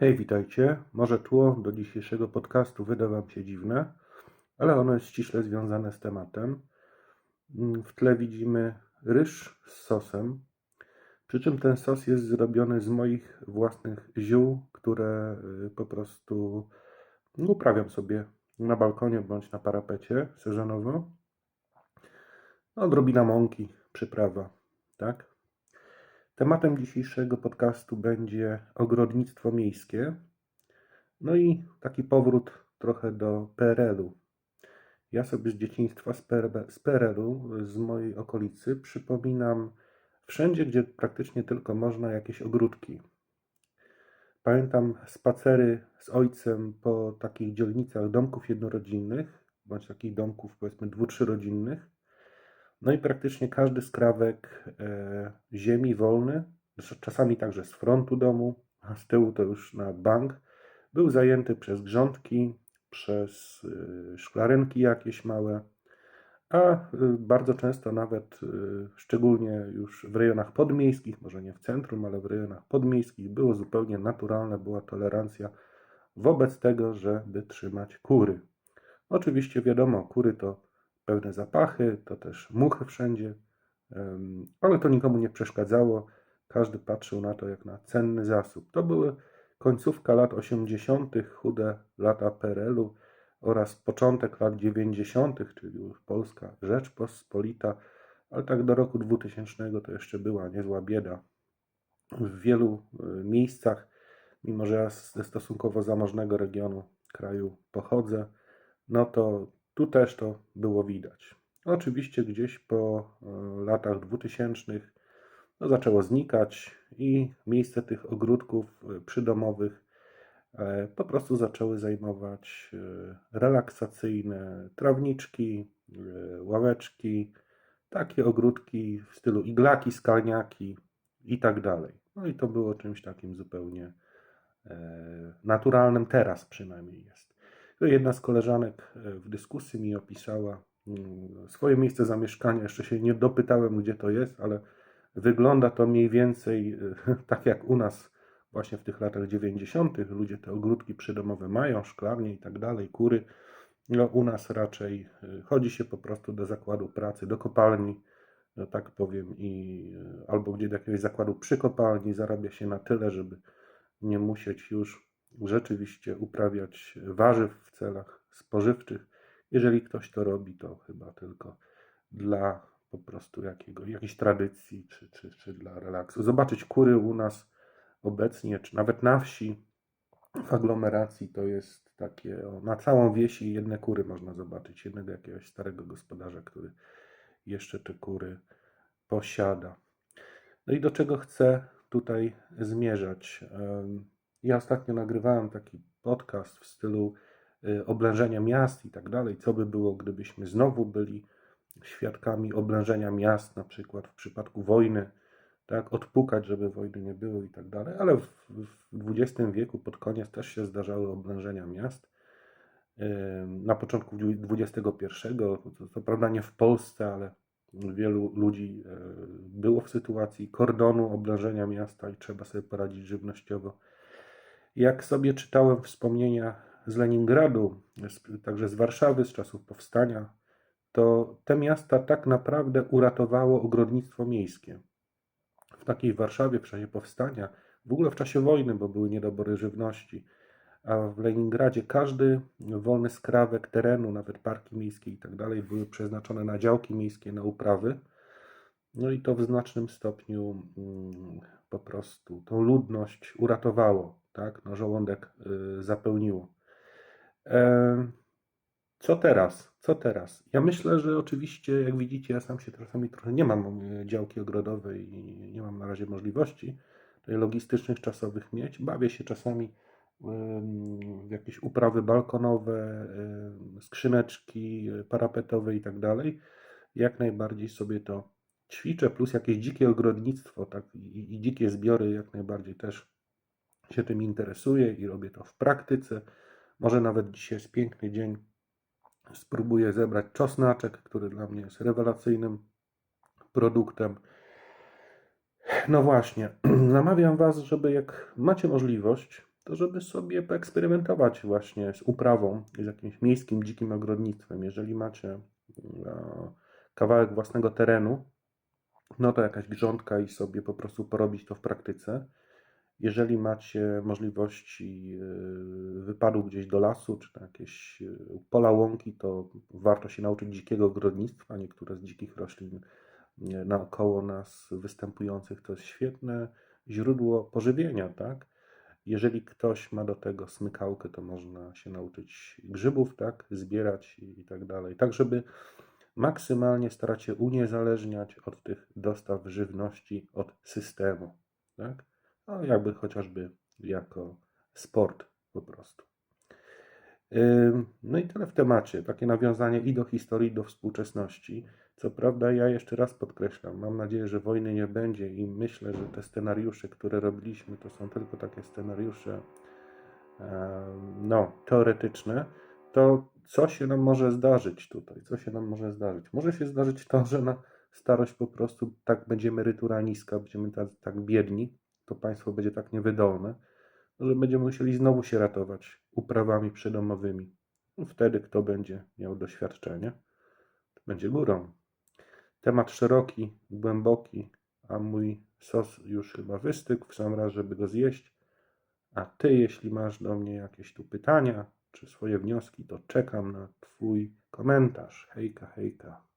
Hej, witajcie. Może tło do dzisiejszego podcastu wyda Wam się dziwne, ale ono jest ściśle związane z tematem. Mm, W tle widzimy ryż z sosem, przy czym ten sos jest zrobiony z moich własnych ziół, które y, po prostu uprawiam sobie na balkonie bądź na parapecie sezonowo. Odrobina mąki, przyprawa, tak? Tematem dzisiejszego podcastu będzie ogrodnictwo miejskie. No i taki powrót trochę do PRL-u. Ja sobie z dzieciństwa, z PRL z PRL-u, z mojej okolicy, przypominam wszędzie, gdzie praktycznie tylko można, jakieś ogródki. Pamiętam spacery z ojcem po takich dzielnicach domków jednorodzinnych, bądź takich domków powiedzmy dwu, trzyrodzinnych. No i praktycznie każdy skrawek e, ziemi wolny, czasami także z frontu domu, a z tyłu to już na bank, był zajęty przez grządki, przez y, szklarenki jakieś małe, a y, bardzo często nawet, szczególnie już w rejonach podmiejskich, może nie w centrum, ale w rejonach podmiejskich, było zupełnie naturalne, była tolerancja wobec tego, żeby trzymać kury. Oczywiście wiadomo, kury to pewne zapachy, to też muchy wszędzie, ale to nikomu nie przeszkadzało. Każdy patrzył na to jak na cenny zasób. To były końcówka lat 80., chude lata PRL-u oraz początek lat 90., czyli już Polska Rzeczpospolita, ale tak do roku 2000 to jeszcze była niezła bieda. W wielu y, miejscach, mimo że ja ze stosunkowo zamożnego regionu kraju pochodzę, no to tu też to było widać. Oczywiście gdzieś po y, latach 2000 no, zaczęło znikać i miejsce tych ogródków y, przydomowych e, po prostu zaczęły zajmować relaksacyjne trawniczki, ławeczki, takie ogródki w stylu iglaki, skalniaki i tak dalej. No i to było czymś takim zupełnie e, naturalnym, teraz przynajmniej jest. Jedna z koleżanek e, w dyskusji mi opisała mm, swoje miejsce zamieszkania. Jeszcze się nie dopytałem, gdzie to jest, ale wygląda to mniej więcej e, tak jak u nas właśnie w tych latach 90. Ludzie te ogródki przydomowe mają, szklarnie i tak dalej, kury. No, u nas raczej e, chodzi się po prostu do zakładu pracy, do kopalni, no, tak powiem, i albo gdzie do jakiegoś zakładu przy kopalni zarabia się na tyle, żeby nie musieć już rzeczywiście uprawiać warzyw w celach spożywczych. Jeżeli ktoś to robi, to chyba tylko dla po prostu jakiego, jakiejś tradycji czy, czy, czy dla relaksu. Zobaczyć kury u nas obecnie, czy nawet na wsi, w aglomeracji to jest takie, o, na całą wieś i jedne kury można zobaczyć, jednego jakiegoś starego gospodarza, który jeszcze te kury posiada. No i do czego chcę tutaj zmierzać? Ja ostatnio nagrywałem taki podcast w stylu y, oblężenia miast i tak dalej. Co by było, gdybyśmy znowu byli świadkami oblężenia miast, na przykład w przypadku wojny, tak, odpukać, żeby wojny nie było i tak dalej, ale w, w XX wieku pod koniec też się zdarzały oblężenia miast. Ym, Na początku XXI, to, to prawda nie w Polsce, ale wielu ludzi e, było w sytuacji kordonu oblężenia miasta i trzeba sobie poradzić żywnościowo. Jak sobie czytałem wspomnienia z Leningradu, także z Warszawy, z czasów powstania, to te miasta tak naprawdę uratowało ogrodnictwo miejskie. W takiej Warszawie w czasie powstania, w ogóle w czasie wojny, bo były niedobory żywności, a w Leningradzie każdy wolny skrawek terenu, nawet parki miejskie i tak dalej, były przeznaczone na działki miejskie, na uprawy. No i to w znacznym stopniu mm, po prostu tą ludność uratowało, tak? No, żołądek y, zapełniło. Co teraz? Co teraz? Ja myślę, że oczywiście, jak widzicie, ja sam się czasami trochę nie mam e, działki ogrodowej i nie mam na razie możliwości logistycznych, czasowych mieć. Bawię się czasami w jakieś uprawy balkonowe, skrzyneczki e, parapetowe i tak dalej. Jak najbardziej sobie to ćwiczę, plus jakieś dzikie ogrodnictwo, tak, i, i dzikie zbiory, jak najbardziej też się tym interesuję i robię to w praktyce. Może nawet dzisiaj jest piękny dzień. Spróbuję zebrać czosnaczek, który dla mnie jest rewelacyjnym produktem. No właśnie, namawiam Was, żeby jak macie możliwość, to żeby sobie poeksperymentować właśnie z uprawą, z jakimś miejskim, dzikim ogrodnictwem. Jeżeli macie e, kawałek własnego terenu, no to jakaś grządka i sobie po prostu porobić to w praktyce. Jeżeli macie możliwości yy, wypadu gdzieś do lasu, czy na jakieś yy, pola łąki, to warto się nauczyć dzikiego ogrodnictwa. Niektóre z dzikich roślin yy, naokoło nas występujących to jest świetne źródło pożywienia, tak? Jeżeli ktoś ma do tego smykałkę, to można się nauczyć grzybów, tak? Zbierać i tak dalej. Tak, żeby maksymalnie starać się uniezależniać od tych dostaw żywności, od systemu, tak? No, jakby chociażby jako sport po prostu. No i tyle w temacie. Takie nawiązanie i do historii, i do współczesności. Co prawda, ja jeszcze raz podkreślam, mam nadzieję, że wojny nie będzie i myślę, że te scenariusze, które robiliśmy, to są tylko takie scenariusze no, teoretyczne. To co się nam może zdarzyć tutaj? Co się nam może zdarzyć? Może się zdarzyć to, że na starość po prostu tak będzie emerytura niska, będziemy tak, tak biedni, to państwo będzie tak niewydolne, że będziemy musieli znowu się ratować uprawami przydomowymi. No Wtedy kto będzie miał doświadczenie, będzie górą. Temat szeroki, głęboki, a mój sos już chyba wystygł w sam raz, żeby go zjeść. A ty, jeśli masz do mnie jakieś tu pytania czy swoje wnioski, to czekam na twój komentarz. Hejka, hejka.